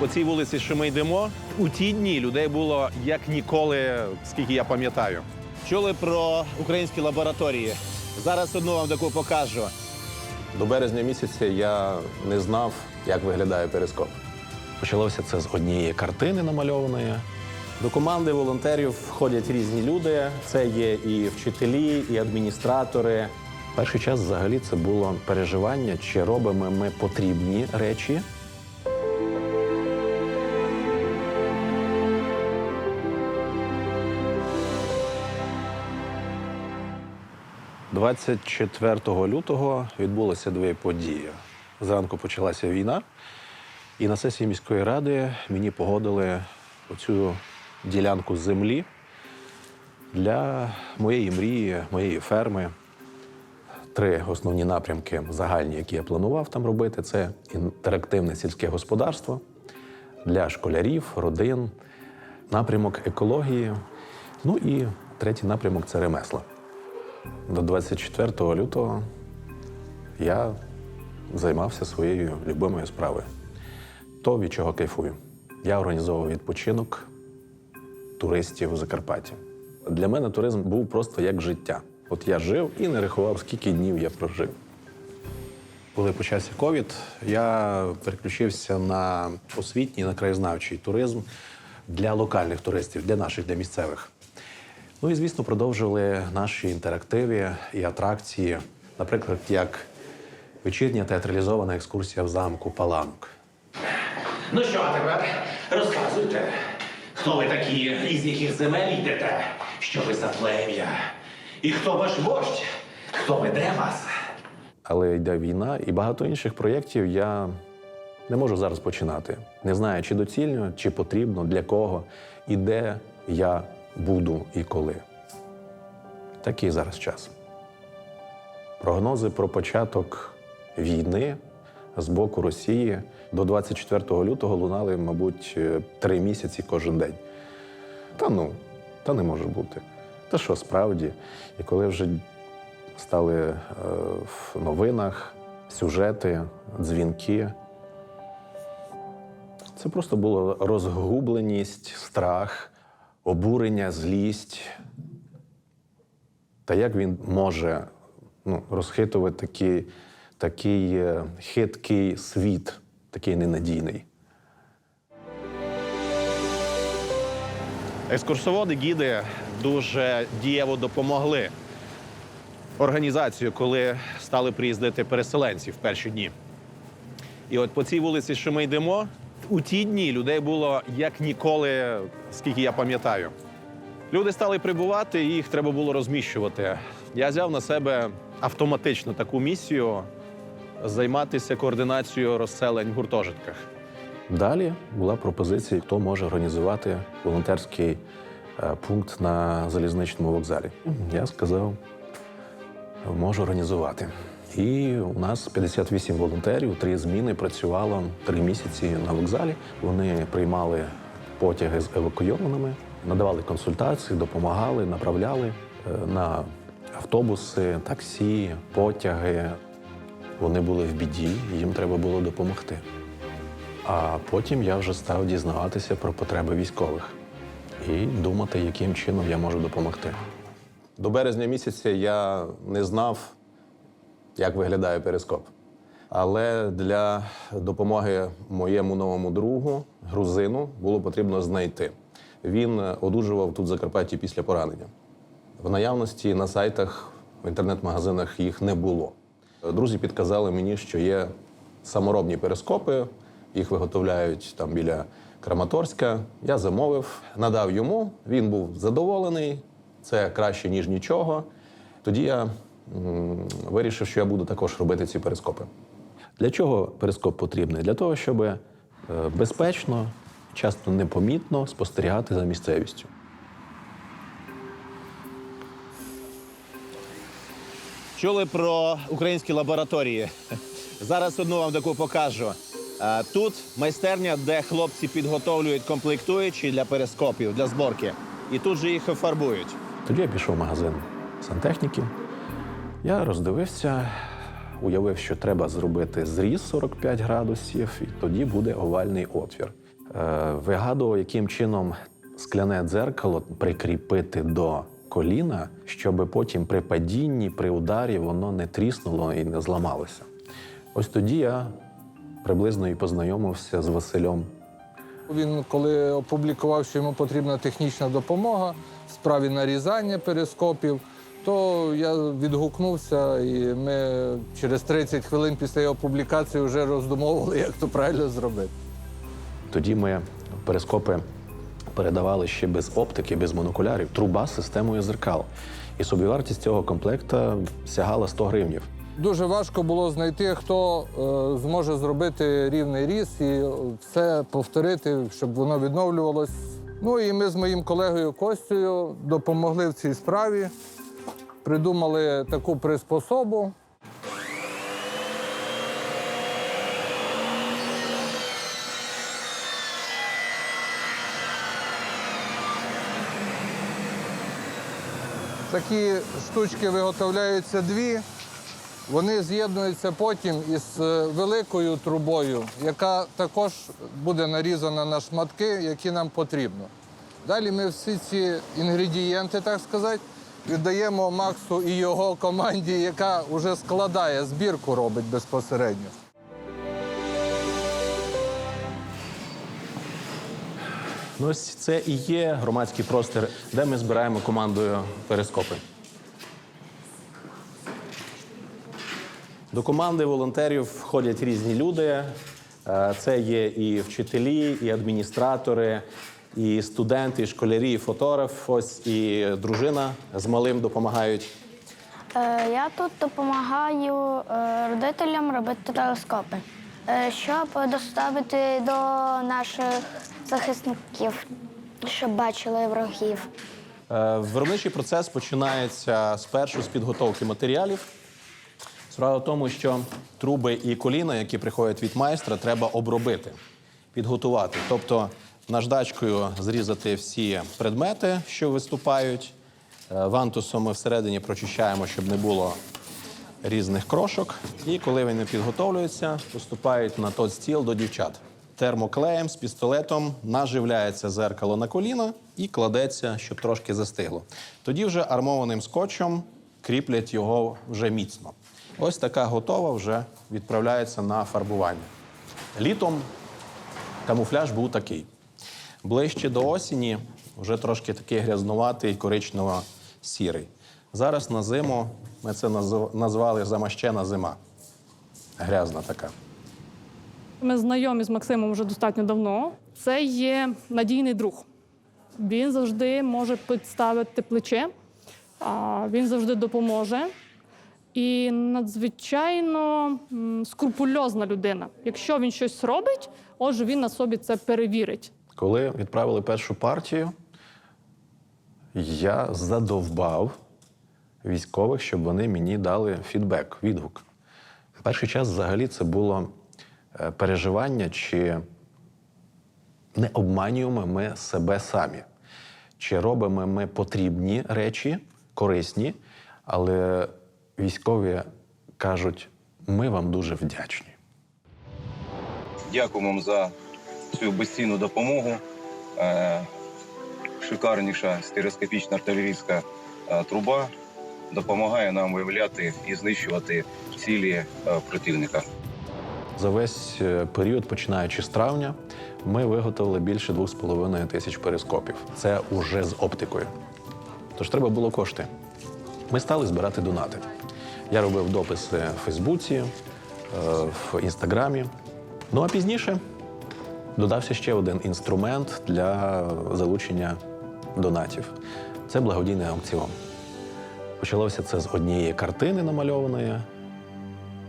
По цій вулиці, що ми йдемо, у ті дні людей було як ніколи, скільки я пам'ятаю. Чули про українські лабораторії. Зараз одну вам таку покажу. До березня місяця я не знав, як виглядає перископ. Почалося це з однієї картини намальованої. До команди волонтерів входять різні люди. Це є і вчителі, і адміністратори. Перший час взагалі це було переживання, чи робимо ми потрібні речі. «24 лютого відбулося дві події. Зранку почалася війна, і на сесії міської ради мені погодили оцю ділянку землі для моєї мрії, моєї ферми три основні напрямки загальні, які я планував там робити: це інтерактивне сільське господарство для школярів, родин, напрямок екології. Ну і третій напрямок це ремесла. До 24 лютого я займався своєю любимою справою. То, від чого кайфую. Я організовував відпочинок туристів у Закарпатті. Для мене туризм був просто як життя. От я жив і не рахував, скільки днів я прожив. Коли почався ковід, я переключився на освітній, на краєзнавчий туризм для локальних туристів, для наших, для місцевих. Ну і, звісно, продовжували наші інтерактиви і атракції, наприклад, як вечірня театралізована екскурсія в замку Паланок. Ну що а тепер розказуйте, хто ви такі, із яких земель йдете, що ви за плем'я, і хто ваш вождь, хто веде вас? Але йде війна і багато інших проєктів я не можу зараз починати. Не знаю, чи доцільно, чи потрібно, для кого і де я буду і коли. Такий зараз час. Прогнози про початок війни з боку Росії до 24 лютого лунали, мабуть, е, три місяці кожен день. Та ну, та не може бути. Та що справді? І коли вже стали е, в новинах сюжети, дзвінки. Це просто було розгубленість, страх, обурення, злість. Та як він може ну, розхитувати такий, такий е, хиткий світ, такий ненадійний? Екскурсоводи, гіди дуже дієво допомогли організацію, коли стали приїздити переселенці в перші дні. І от по цій вулиці, що ми йдемо, у ті дні людей було як ніколи, скільки я пам'ятаю. Люди стали прибувати, і їх треба було розміщувати. Я взяв на себе автоматично таку місію займатися координацією розселень в гуртожитках. Далі була пропозиція, хто може організувати волонтерський е, пункт на залізничному вокзалі. Я сказав, можу організувати. І у нас 58 волонтерів, три зміни працювало три місяці на вокзалі. Вони приймали потяги з евакуйованими, надавали консультації, допомагали, направляли е, на автобуси, таксі, потяги. Вони були в біді, їм треба було допомогти. А потім я вже став дізнаватися про потреби військових і думати, яким чином я можу допомогти. До березня місяця я не знав, як виглядає перископ. Але для допомоги моєму новому другу, грузину, було потрібно знайти. Він е, одужував тут в Закарпатті після поранення. В наявності на сайтах, в інтернет-магазинах їх не було. Друзі підказали мені, що є саморобні перископи, їх виготовляють там біля Краматорська. Я замовив, надав йому. Він був задоволений. Це краще, ніж нічого. Тоді я вирішив, що я буду також робити ці перископи. Для чого перископ потрібний? Для того, щоб е, безпечно, часто непомітно спостерігати за місцевістю. Чули про українські лабораторії. Зараз одну вам таку покажу. Е, Тут майстерня, де хлопці підготовлюють комплектуючі для перископів, для зборки. І тут же їх фарбують. Тоді я пішов в магазин сантехніки. Я роздивився уявив, що треба зробити зріз 45 градусів, і тоді буде овальний отвір. Е, Вигадував, яким чином скляне дзеркало прикріпити до коліна, щоб потім при падінні, при ударі воно не тріснуло і не зламалося. Ось тоді я приблизно і познайомився з Василем Він, коли опублікував, що йому потрібна технічна допомога в справі нарізання перископів, то я відгукнувся, і ми через 30 хвилин після його публікації вже роздумовували, як то правильно зробити. Тоді ми перископи передавали ще без оптики, без монокулярів, труба з системою зеркал. І собівартість цього комплекта сягала 100 гривнів. Дуже важко було знайти, хто е, зможе зробити рівний ріс і все повторити, щоб воно відновлювалось. Ну і ми з моїм колегою Костю допомогли в цій справі, придумали таку приспособу. Такі штучки виготовляються дві. Вони з'єднуються потім із е, великою трубою, яка також буде нарізана на шматки, які нам потрібно. Далі ми всі ці інгредієнти, так сказати, віддаємо Максу і його команді, яка вже складає збірку, робить безпосередньо. Ну, ось це і є громадський простір, де ми збираємо командою перископи. До команди волонтерів входять різні люди. Е, Це є і вчителі, і адміністратори, і студенти, і школярі, і фотограф. Ось і дружина з малим допомагають. Е, Я тут допомагаю е, родителям робити телескопи, е, щоб доставити до наших захисників, щоб бачили ворогів. Виробничий процес починається спершу з підготовки матеріалів. Справа в тому, що труби і коліна, які приходять від майстра, треба обробити, підготувати. Тобто наждачкою зрізати всі предмети, що виступають. Е, Вантусом ми всередині прочищаємо, щоб не було різних крошок. І коли вони підготовлюються, поступають на той стіл до дівчат. Термоклеєм з пістолетом наживляється зеркало на коліна і кладеться, щоб трошки застигло. Тоді вже армованим скотчем кріплять його вже міцно. Ось така готова вже відправляється на фарбування. Літом камуфляж був такий. Ближче до осені вже трошки такий грязнуватий, коричнево-сірий. Зараз на зиму ми це назвали замащена зима. Грязна така. Ми знайомі з Максимом вже достатньо давно. Це є надійний друг. Він завжди може підставити плече, він завжди допоможе. І надзвичайно скрупульозна людина. Якщо він щось робить, отже, він на собі це перевірить. Коли відправили першу партію, я задовбав військових, щоб вони мені дали фідбек, відгук. Перший час взагалі це було е, переживання, чи не обманюємо ми себе самі, чи робимо ми потрібні речі, корисні, але військові кажуть, ми вам дуже вдячні. Дякуємо вам за цю безцінну допомогу. Е, Шикарніша стереоскопічна артилерійська е, труба допомагає нам виявляти і знищувати цілі е, противника. За весь період, починаючи з травня, ми виготовили більше 2,5 тисяч перископів. Це уже з оптикою. Тож треба було кошти. Ми стали збирати донати. Я робив дописи в Фейсбуці, в Інстаграмі. Ну а пізніше додався ще один інструмент для залучення донатів. Це благодійний аукціон. Почалося це з однієї картини, намальованої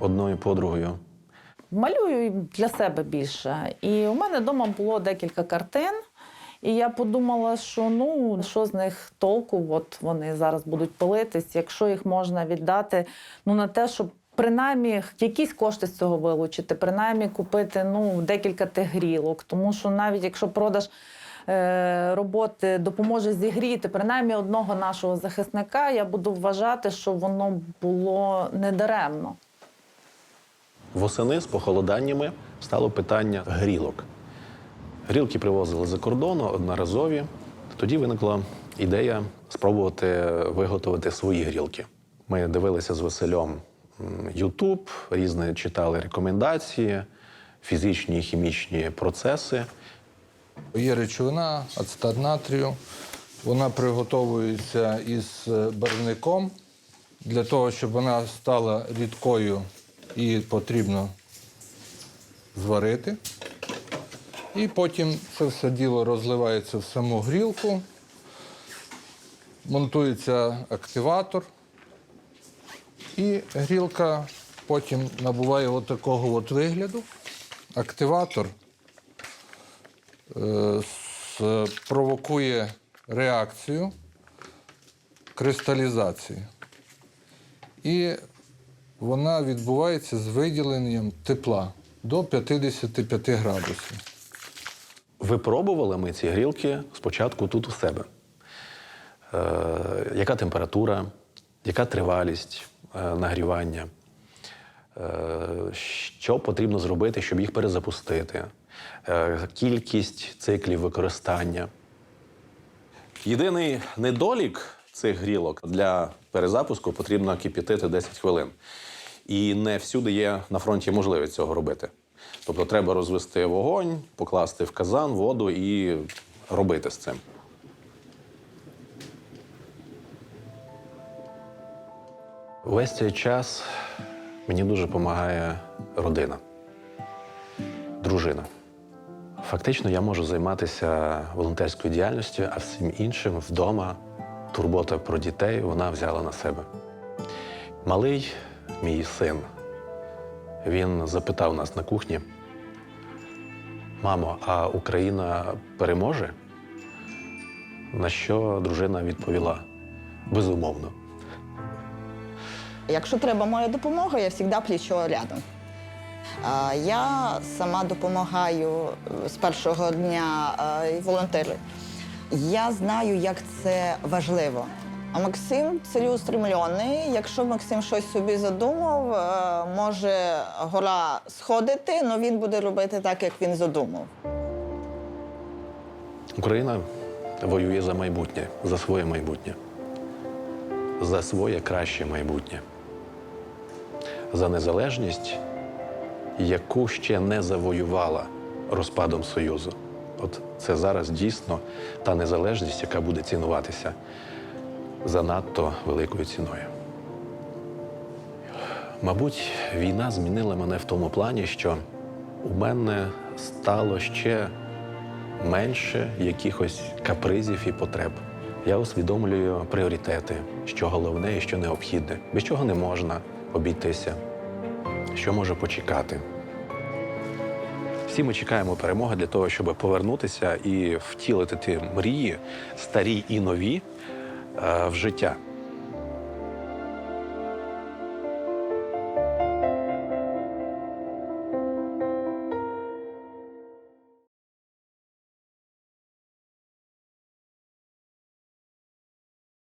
одною подругою. Малюю для себе більше. І у мене вдома було декілька картин. І я подумала, що ну що з них толку, от вони зараз будуть пилитись, якщо їх можна віддати ну на те, щоб принаймні якісь кошти з цього вилучити, принаймні купити ну декілька тих грілок. Тому що навіть якщо продаж е, роботи допоможе зігріти принаймні одного нашого захисника, я буду вважати, що воно було недаремно. Восени з похолоданнями стало питання грілок. Грілки привозили за кордону одноразові. Тоді виникла ідея спробувати виготовити свої грілки. Ми дивилися з Василем Ютуб, різні читали рекомендації, фізичні і хімічні процеси. Є речовина, ацетат натрію. Вона приготовується із е, барвником. Для того, щоб вона стала рідкою, її потрібно зварити. І потім це все діло розливається в саму грілку, монтується активатор, і грілка потім набуває от такого от вигляду. Активатор е, провокує реакцію кристалізації. І вона відбувається з виділенням тепла до 55 градусів. Випробували ми ці грілки спочатку тут у себе. Е, яка температура, яка тривалість е, нагрівання, е, що потрібно зробити, щоб їх перезапустити, е, кількість циклів використання. Єдиний недолік цих грілок для перезапуску потрібно кип'ятити 10 хвилин. І не всюди є на фронті можливість цього робити. Тобто треба розвести вогонь, покласти в казан воду і робити з цим. Весь цей час мені дуже допомагає родина, дружина. Фактично, я можу займатися волонтерською діяльністю, а всім іншим вдома турбота про дітей вона взяла на себе. Малий, мій син, він запитав нас на кухні: Мамо, а Україна переможе? На що дружина відповіла: безумовно. Якщо треба моя допомога, я завжди плечо рядом. Я сама допомагаю е, з першого дня е, волонтери. Я знаю, як це важливо. А Максим цілеустремлений. Якщо Максим щось собі задумав, е, може гора сходити, але він буде робити так, як він задумав. Україна воює за майбутнє, за своє майбутнє, за своє краще майбутнє, за незалежність, яку ще не завоювала розпадом Союзу. От це зараз дійсно та незалежність, яка буде цінуватися занадто великою ціною. Мабуть, війна змінила мене в тому плані, що у мене стало ще менше якихось капризів і потреб. Я усвідомлюю пріоритети, що головне і що необхідне, без чого не можна обійтися, що може почекати. Всі ми чекаємо перемоги для того, щоб повернутися і втілити ті мрії, старі і нові, е, в життя.